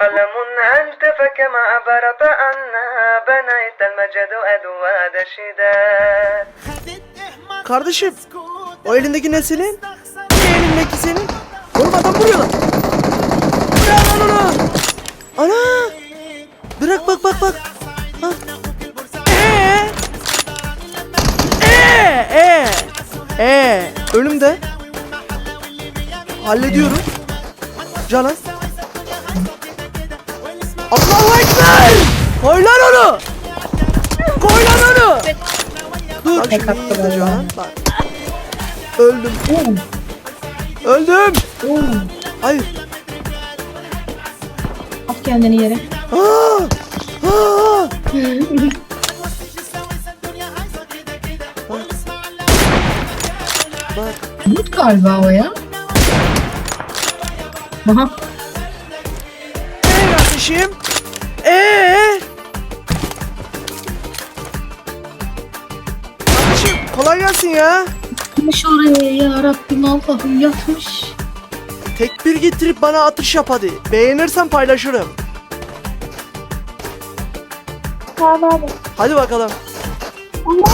قلم أنت فكما عبرت عنا بنيت المجد أدواد شدا Kardeşim o elindeki ne senin? Ne elindeki senin? Oğlum adam vuruyor lan. Bırak lan onu. Ana. Bırak bak bak bak. Ha. Ee. Ee. Ee. Ee. Önümde. Hallediyorum. Canan. Allahu Ekber. Koy lan onu. Koy lan onu. Dur. Bak şimdi iyi. Bak. Öldüm. Öldüm. Hayır. At kendini yere. Aa! Aa! Bak. Umut galiba o ya. Aha. Kardeşim? Ee? Kardeşim kolay gelsin ya. Yatmış oraya ya Rabbim Allah'ım yatmış. Tekbir getirip bana atış yap hadi. Beğenirsen paylaşırım. Tamam abi. Hadi bakalım. Ama